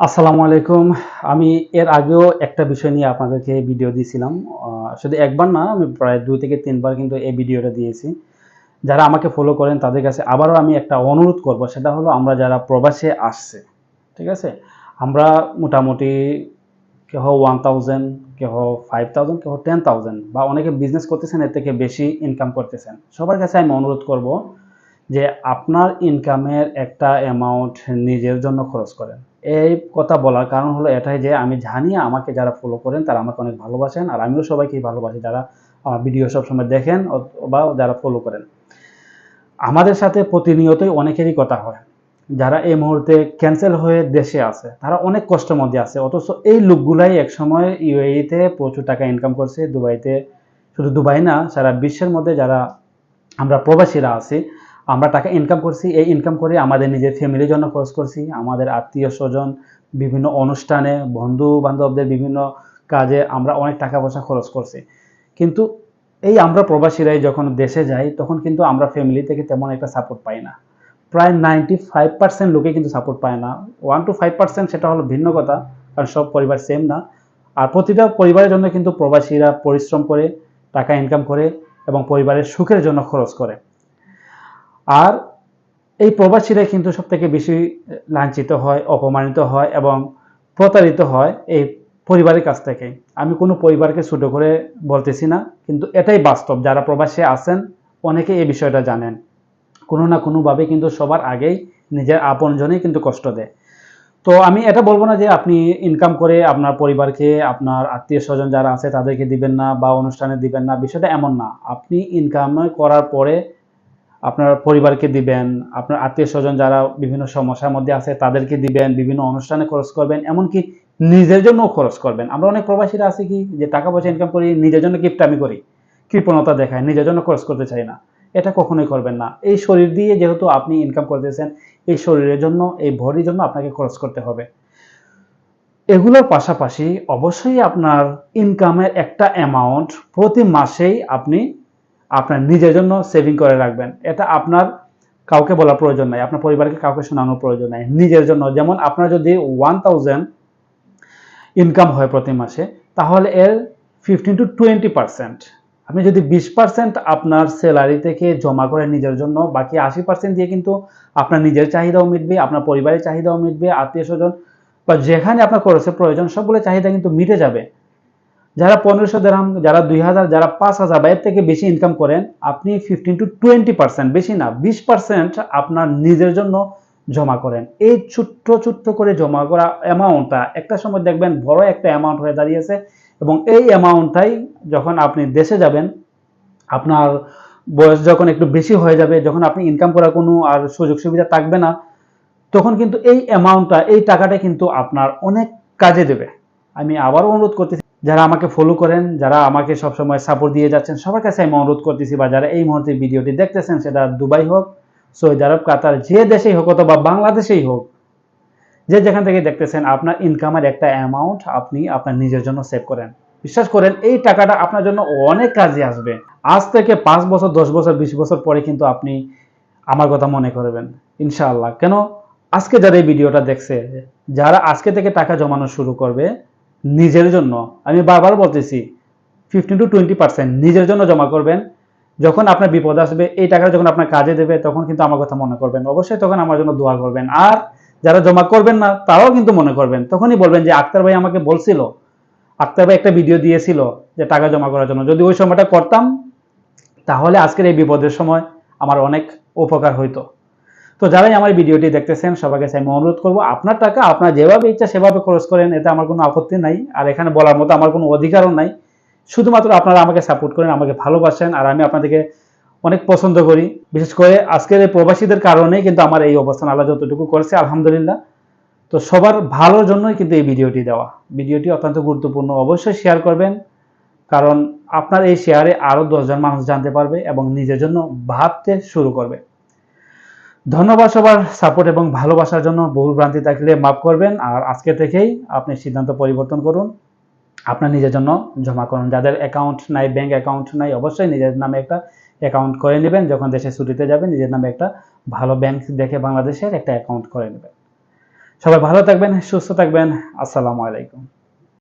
আসসালামু আলাইকুম। আমি এর আগেও একটা বিষয় নিয়ে আপনাদেরকে ভিডিও দিয়েছিলাম। শুধু একবার না, আমি প্রায় দুই থেকে তিনবার কিন্তু এই ভিডিওটা দিয়েছি। যারা আমাকে ফলো করেন, তাদের কাছে আবারও আমি একটা অনুরোধ করব, সেটা হলো আমরা যারা প্রবাসে আসছে, ঠিক আছে? আমরা মোটামুটি কেহ ওয়ান থাউজেন্ড কেহ ফাইভ থাউজেন্ড কেহ টেন থাউজেন্ড বা অনেকে বিজনেস করতেছেন, এর থেকে বেশি ইনকাম করতেছেন। সবার কাছে আমি অনুরোধ করব যে আপনার ইনকামের একটা অ্যামাউন্ট নিজের জন্য খরচ করেন। এই কথা বলার কারণ হলো এটাই যে আমি জানি আমাকে যারা ফলো করেন তারা আমাকে অনেক ভালোবাসেন, আর আমিও সবাইকেই ভালোবাসি যারা আমার ভিডিও সবসময় দেখেন বা যারা ফলো করেন। আমাদের সাথে প্রতিনিয়তই অনেকেরই কথা হয়। যারা এই মুহূর্তে ক্যান্সেল হয়ে দেশে আছে, তারা অনেক কষ্টের মধ্যে আছে, অথচ এই লোকগুলাই একসময় ইউএইতে প্রচুর টাকা ইনকাম করছে, দুবাইতে, শুধু দুবাই না, সারা বিশ্বের মধ্যে যারা আমরা প্রবাসীরা আছি আমরা টাকা ইনকাম করছি, এই ইনকাম করে আমাদের নিজের ফ্যামিলির জন্য খরচ করছি, আমাদের আত্মীয় স্বজন, বিভিন্ন অনুষ্ঠানে বন্ধু বান্ধবদের বিভিন্ন কাজে আমরা অনেক টাকা পয়সা খরচ করছি। কিন্তু এই আমরা প্রবাসীরাই যখন দেশে যাই, তখন কিন্তু আমরা ফ্যামিলি থেকে তেমন একটা সাপোর্ট পাই না। প্রায় নাইনটি ফাইভ পার্সেন্ট লোকে কিন্তু সাপোর্ট পায় না। ওয়ান টু ফাইভ পার্সেন্ট সেটা হলো ভিন্ন কথা, কারণ সব পরিবার সেম না। আর প্রতিটা পরিবারের জন্য কিন্তু প্রবাসীরা পরিশ্রম করে, টাকা ইনকাম করে এবং পরিবারের সুখের জন্য খরচ করে। আর এই প্রবাসীরা কিন্তু সব থেকে বেশি লাঞ্ছিত হয়, অপমানিত হয় এবং প্রতারিত হয় এই পরিবারের কাছ থেকে। আমি কোনো পরিবারকে ছোট করে বলতেছি না, কিন্তু এটাই বাস্তব। যারা প্রবাসে আছেন, অনেকে এই বিষয়টা জানেন। কোনো না কোনোভাবে কিন্তু সবার আগেই নিজের আপনজনেই কিন্তু কষ্ট দেয়। তো আমি এটা বলব না যে আপনি ইনকাম করে আপনার পরিবারকে, আপনার আত্মীয় স্বজন যারা আছে তাদেরকে দিবেন না বা অনুষ্ঠানে দিবেন না, বিষয়টা এমন না। আপনি ইনকাম করার পরে আপনার পরিবারকে দিবেন, আপনার আত্মীয় স্বজন যারা বিভিন্ন সমস্যার মধ্যে আছে তাদেরকে দিবেন, বিভিন্ন অনুষ্ঠানে খরচ করবেন, এমনকি নিজের জন্যও খরচ করবেন। আমরা অনেক প্রবাসীরা আছি কি যে টাকা পয়সা ইনকাম করি, নিজের জন্য কিপটামি করি, কৃপণতা দেখায়, নিজের জন্য খরচ করতে চাই না। এটা কখনোই করবেন না। এই শরীর দিয়ে যেহেতু আপনি ইনকাম করতেছেন, এই শরীরের জন্য, এই ভরির জন্য আপনাকে খরচ করতে হবে। এগুলোর পাশাপাশি অবশ্যই আপনার ইনকামের একটা অ্যামাউন্ট প্রতি মাসেই আপনি আপনার নিজের জন্য সেভিং করে রাখবেন। এটা আপনার কাউকে বলার প্রয়োজন নাই, আপনার পরিবারকে কাউকে শোনানোর প্রয়োজন নাই। নিজের জন্য, যেমন আপনার যদি ওয়ান থাউজেন্ড ইনকাম হয় প্রতি মাসে, তাহলে এর ফিফটিন টু টোয়েন্টি পার্সেন্ট আপনি যদি বিশ পার্সেন্ট আপনার স্যালারি থেকে জমা করে নিজের জন্য, বাকি আশি পার্সেন্ট দিয়ে কিন্তু আপনার নিজের চাহিদাও মিটবে, আপনার পরিবারের চাহিদাও মিটবে, আত্মীয় স্বজন বা যেখানে আপনার খরচের প্রয়োজন, সবগুলো চাহিদা কিন্তু মিটে যাবে। যারা পনেরোশো দেড়হাম যারা দুই হাজার, যারা পাঁচ হাজার বা এর থেকে বেশি ইনকাম করেন, আপনি ফিফটিন টু টোয়েন্টি পার্সেন্ট বেশি না, বিশ পার্সেন্ট আপনার নিজের জন্য জমা করেন। এই ছোট্ট ছোট্ট করে জমা করা অ্যামাউন্টটা একটা সময় দেখবেন বড় একটা অ্যামাউন্ট হয়ে দাঁড়িয়েছে এবং এই অ্যামাউন্টটাই যখন আপনি দেশে যাবেন, আপনার বয়স যখন একটু বেশি হয়ে যাবে, যখন আপনি ইনকাম করার কোনো আর সুযোগ সুবিধা থাকবে না, তখন কিন্তু এই অ্যামাউন্টটা এই টাকাটা কিন্তু আপনার অনেক কাজে দেবে। আমি আবারও অনুরোধ করতেছি যারা আমাকে ফলো করেন, যারা আমাকে সবসময় সাপোর্ট দিয়ে যাচ্ছেন, সবার কাছে আমি অনুরোধ করতেছি বা যারা এই মুহূর্তে ভিডিওটি দেখতেছেন, সেটা দুবাই হোক, সৌদি আরব, কাতার, যে দেশেই হোক অথবা বাংলাদেশেই হোক, যে যেখান থেকে দেখতেছেন, আপনার ইনকামের একটা অ্যামাউন্ট আপনি আপনার নিজের জন্য সেভ করেন। বিশ্বাস করেন, এই টাকাটা আপনার জন্য অনেক কাজে আসবে। আজ থেকে পাঁচ বছর, দশ বছর, বিশ বছর পরে কিন্তু আপনি আমার কথা মনে করবেন, ইনশাআল্লাহ। কেন? আজকে যারা এই ভিডিওটা দেখছে, যারা আজকে থেকে টাকা জমানো শুরু করবে নিজের জন্য। আমি বারবার বলতেছি ফিফটিন টু টোয়েন্টি পার্সেন্ট নিজের জন্য জমা করবেন। যখন আপনার বিপদ আসবে, এই টাকাটা যখন আপনার কাজে দেবে, তখন কিন্তু আমার কথা মনে করবেন। অবশ্যই তখন আমার জন্য দোয়া করবেন। আর যারা জমা করবেন না, তারাও কিন্তু মনে করবেন। তখনই বলবেন যে, আক্তার ভাই আমাকে বলছিল, আক্তার ভাই একটা ভিডিও দিয়েছিল যে, টাকা জমা করার জন্য। যদি ওই সময়টা করতাম, তাহলে আজকের এই বিপদের সময় আমার অনেক উপকার হইতো। তো যারাই আমার ভিডিওটি দেখতেছেন সবার কাছে আমি অনুরোধ করব, আপনার টাকা, আপনার যেভাবে ইচ্ছা সেভাবে খরচ করেন, এতে আমার কোনো আপত্তি নাই। আর এখানে বলার মতো আমার কোনো অধিকারও নাই। শুধুমাত্র আপনারা আমাকে সাপোর্ট করেন, আমাকে ভালোবাসেন, আর আমি আপনাদেরকে অনেক পছন্দ করি। বিশেষ করে আজকের এই প্রবাসীদের কারণেই কিন্তু আমার এই অবস্থান আল্লাহ যতটুকু করেছে, আলহামদুলিল্লাহ। তো সবার ভালোর জন্যই কিন্তু এই ভিডিওটি দেওয়া। ভিডিওটি অত্যন্ত গুরুত্বপূর্ণ, অবশ্যই শেয়ার করবেন, কারণ আপনার এই শেয়ারে আরও দশজন মানুষ জানতে পারবে এবং নিজের জন্য ভাবতে শুরু করবে। ধন্যবাদ সবার সাপোর্ট এবং ভালোবাসার জন্য বহু ভ্রান্তি থাকলে মাফ করবেন। আর আজকে থেকেই আপনি সিদ্ধান্ত পরিবর্তন করুন। আপনার নিজের জন্য জমা করুন। যাদের অ্যাকাউন্ট নাই ব্যাংক অ্যাকাউন্ট নাই, অবশ্যই নিজের নামে একটা অ্যাকাউন্ট করে নেবেন। যখন দেশে ছুটিতে যাবেন, নিজের নামে একটা ভালো ব্যাংক দেখে বাংলাদেশের একটা অ্যাকাউন্ট করে নেবেন। সবাই ভালো থাকবেন, সুস্থ থাকবেন। আসসালামু আলাইকুম।